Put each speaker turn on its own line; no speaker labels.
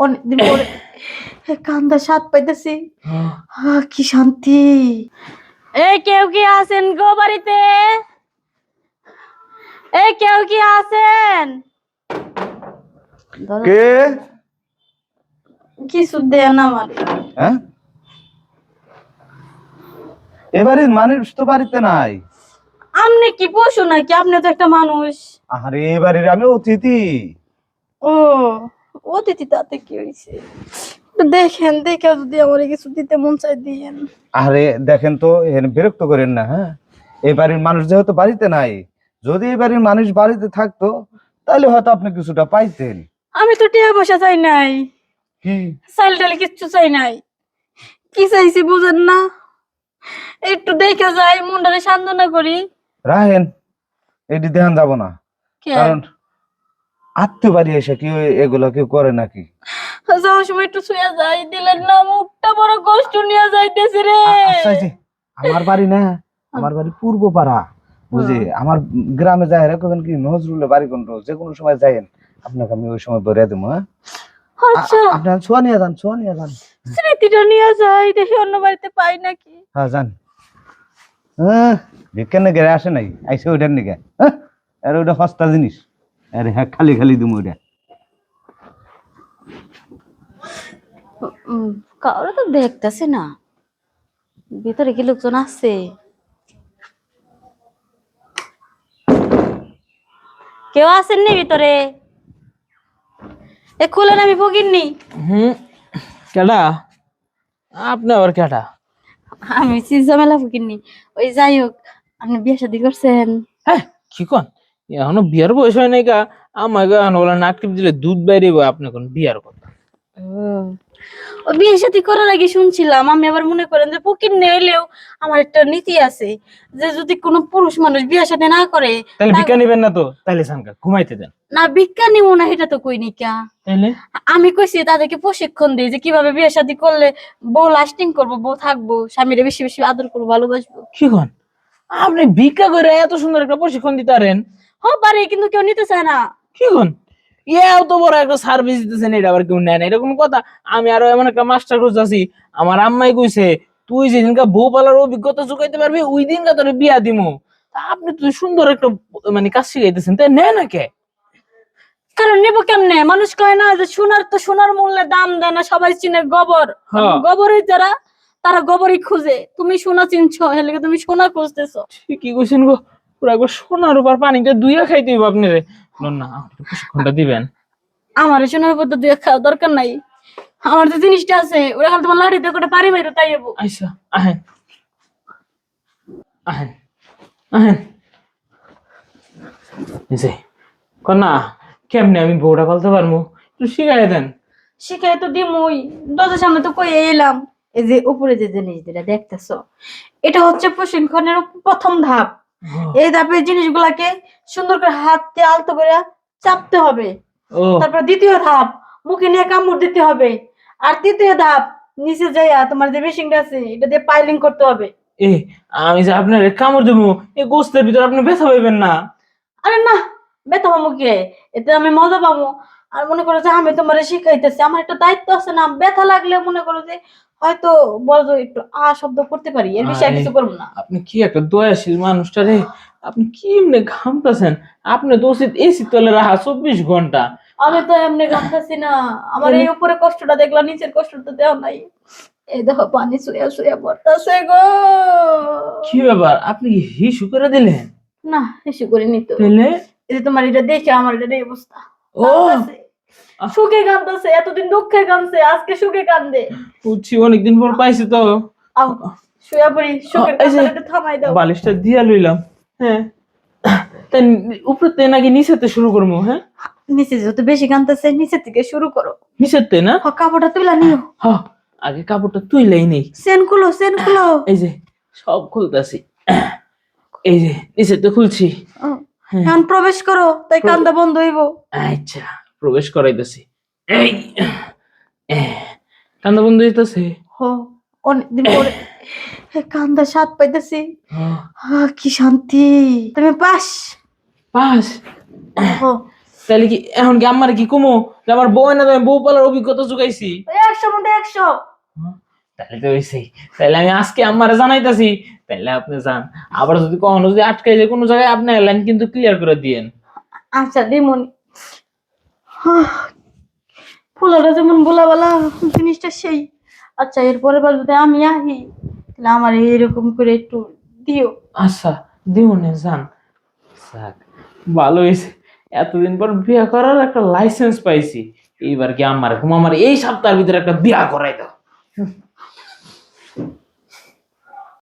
অনেকদিন পরে এ কান্দা স্বাদ পাইতেছি। কি শান্তি। এই কেউ কি আছেন গো বাড়িতে? এই কেউ কি আছেন?
কে?
কিছু দেন আমার।
হ্যাঁ? এবারে মানুষ তো বাড়িতে নাই।
আপনি কি পশু নাকি? আপনি তো একটা মানুষ।
আরে এবারে আমি অতিথি।
ও। অতিথি তাতে কি হয়েছে দেখেন দেখে যদি আমার কিছু দিতে মন চাই দিয়েন।
আরে দেখেন তো বিরক্ত করেন না হ্যাঁ? এই বাড়ির মানুষ যেহেতু বাড়িতে নাই যদি এই বাড়ির মানুষ বাড়িতে থাকতো তাহলে হয়তো আপনি কিছুটা পাইতেন।
আমি তো টিয়া পয়সা চাই নাই।
কি?
চাইল টাইল কিচ্ছু চাই নাই। কি চাইছি বুঝেন না? একটু দেখে যাই মনটারে সান্ত্বনা করি।
রাহেন এটি ধ্যান যাব না? কারণ আত্মীয় বাড়ি এসে কি এগুলো কেউ করে নাকি?
যাওয়ার সময় একটু শুয়ে যাই দিলেন না মুখটা বড় কষ্ট নিয়ে যাইতেছে রে।
আচ্ছা, আমার বাড়ি না আমার বাড়ি পূর্ব পাড়া বুঝি আমার গ্রামে যায় এরকম কি নজরুলের বাড়ি কোন যে কোনো সময় যাইন আপনাকে আমি ওই সময় বেরিয়ে দেবো হ্যাঁ?
আচ্ছা।
আ- আপনি ছোঁয়া নিয়ে যান ছোঁয়া নিয়ে যান।
স্মৃতিটা নিয়ে যাই দেখি অন্য বাড়িতে পাই নাকি।
হ্যাঁ যান। হ্যাঁ ভিক্ষার নাকি আসে নাই আইসে ওইটার নাকি হ্যাঁ? আর ওইটা সস্তা জিনিস। আরে হ্যাঁ খালি খালি দিম ওইটা
কাউরে তো দেখতেছে না। ভিতরে কি লোকজন আছে? কেউ আসেননি ভিতরে? এ খুলেন আমি ফকিরনি।
হুম কেডা? আপনি আবার কেডা?
আমি ঝামেলা ফকিরনি। ওই যাই হোক আপনি বিয়ে শাদি করছেন।
হ্যাঁ কি কন? এখনও বিয়ার বয়স হয় নাই কা আমাকে এখন বলে নাক টিপ দিলে দুধ বাইরে আপনি কোন বিয়ার কথা।
ও বিয়ে শাদি করার আগে শুনছিলাম আমি আবার মনে করেন যে ফকির নেইলেও আমার একটা নীতি আছে যে যদি কোনো পুরুষ মানুষ বিয়ে শাদি না করে
তাহলে ভিক্ষা নিবেন না তো? তাহলে সানকা ঘুমাইতে দেন।
না বিজ্ঞান নিব না এটা তো কই নিকা
তাইলে?
আমি কইছি তাদেরকে প্রশিক্ষণ দিই যে কীভাবে বিয়ে শাদী করলে বউ লাস্টিং করব বউ থাকব স্বামীরে বেশি বেশি আদর করব ভালোবাসবো।
কি আপনি ভিক্ষা করে এত সুন্দর একটা প্রশিক্ষণ দিতে পারেন
হ পারে কিন্তু কেউ নিতে চায় না।
কি কন ইয়ে তো বড় একটা সার্ভিস দিতেছেন এটা আবার কেউ নেয় না। এটা কোনো কথা। আমি আরও এমন একটা মাস্টার কোর্স আছি আমার আম্মাই কইছে তুই যেদিনকা বউ পালার অভিজ্ঞতা চুকাইতে পারবি ওই দিনকা তোর বিয়া দিমু। আপনি তো সুন্দর একটা মানে কাজ শিখাইতেছেন তাই নেয় না কে?
কারণ নেব কেমনে? মানুষ কয় না যে সোনার তো সোনার মূল্যে দাম দেয় না সবাই চিনে গোবর।
হ্যাঁ।
গোবরের যারা তারা গোবরই খুঁজে। তুমি সোনা চিনছো হেলে তুমি সোনা খুঁজতেছো।
কি কইছেন গো। পুরো একবার সোনার উপর পানিটা দুইয়া খাইতে হইব আপনি রে। না একটু প্রশিক্ষণটা দিবেন।
আমার সোনার উপর তো দুই খাওয়া দরকার নাই। আমার যে জিনিসটা আছে ওরা খালি তোমার লাড়িতে করে পারি তাই যাব
আইসা আহেন। আহেন আহেন। যে কন্যা কেমনে আমি বউটা পালতে পারব একটু শিখাই দেন।
শিখাই তো দিমই দরজার সামনে তো কই এলাম। এই যে উপরে যে জিনিস যেটা দেখতেছো এটা হচ্ছে প্রশিক্ষণের প্রথম ধাপ। এই ধাপের জিনিসগুলাকে সুন্দর করে হাত দিয়ে আলতো করে চাপতে হবে। তারপর দ্বিতীয় ধাপ মুখে নিয়ে কামড় দিতে হবে। আর তৃতীয় ধাপ নিচে যাইয়া তোমার যে মেশিনটা আছে এটা দিয়ে পাইলিং করতে হবে।
এ আমি যে আপনার কামড় দেবো এই গোস্তের ভিতর আপনি ব্যথা পাইবেন না।
আরে না ব্যথা পাবো কে? এতে আমি মজা পাবো আর মনে করো যে আমি তোমার শিখাইতেছি আমার একটা দায়িত্ব আছে না ব্যথা লাগলে মনে করো যে হয়তো বলো একটু আ শব্দ করতে পারি এর বিষয়ে কিছু করব না।
আপনি কি একটা দয়াশীল মানুষটা রে? আপনি কি এমনি ঘামতেছেন? আপনি তো উচিত এসি তলে রাখা চব্বিশ ঘণ্টা।
আমি তো এমনি ঘামতেছি না আমার এই উপরে কষ্টটা দেখলাম নিচের কষ্টটা দেওয়া নাই। এই দেখো পানি শুয়ে শুয়ে পড়তেছে গো।
কি ব্যাপার? আপনি কি হিসু করে দিলেন?
না এসে করিনি তো।
তাহলে
তোমার এটা দেখে আমার এটা এই অবস্থা।
ও।
সুখে কান্দছে এতদিন দুঃখে কান্দছে আজকে সুখে কান্দে।
বুঝছি অনেকদিন পর পাইছি তো।
শুয়ে পড়ি সুখের একটু থামাই দাও।
বালিশটা দিয়া লইলাম হ্যাঁ। তাই উপরে নাকি নিচেতে শুরু করব হ্যাঁ?
নিচে যত বেশি কান্দছে নিচে থেকে শুরু করো।
নিচেতে না?
হ কাপড়টা তুলা নিও।
হ আগে কাপড়টা তুইলাই নেই।
সেন খুলো সেন খুলো।
এই যে সব খুলতাছি। এই যে নিচেতে খুলছি।
ও,
হ্যাঁ।
এখন প্রবেশ করো তাই কান্দা বন্ধ হইব।
আচ্ছা প্রবেশ করাইতেছি। এই কান্দা বন্ধ হইতেছে?
হ অনেকদিন পরে কান্দা স্বাদ পাইতেছি।
হ্যাঁ।
কি শান্তি। তুমি পাস।
পাস?
হ।
তাহলে কি এখন কি আমার কি কমো? আমার বউ না তুমি বউ পালার অভিজ্ঞতা
ওই একশো মধ্যে একশো।
তাহলে তো হইছেই তাহলে আমি আজকে আমার জানাইতাছি তাহলে আপনি যান। আবার যদি কখনো যদি আটকাই যায় কোনো জায়গায় আপনি লাইন কিন্তু ক্লিয়ার করে দিয়েন।
আচ্ছা দিমনি। ফুলটা যেমন বোলা বলা জিনিসটা সেই। আচ্ছা এরপরে বার যদি আমি আহি তাহলে আমার এরকম করে একটু দিও।
আচ্ছা দিও না যান। যাক ভালো হয়েছে এতদিন পর বিয়ে করার একটা লাইসেন্স পাইছি। এইবার কি আমার ঘুম আমার এই সপ্তাহের ভিতরে একটা বিয়া করাই দাও।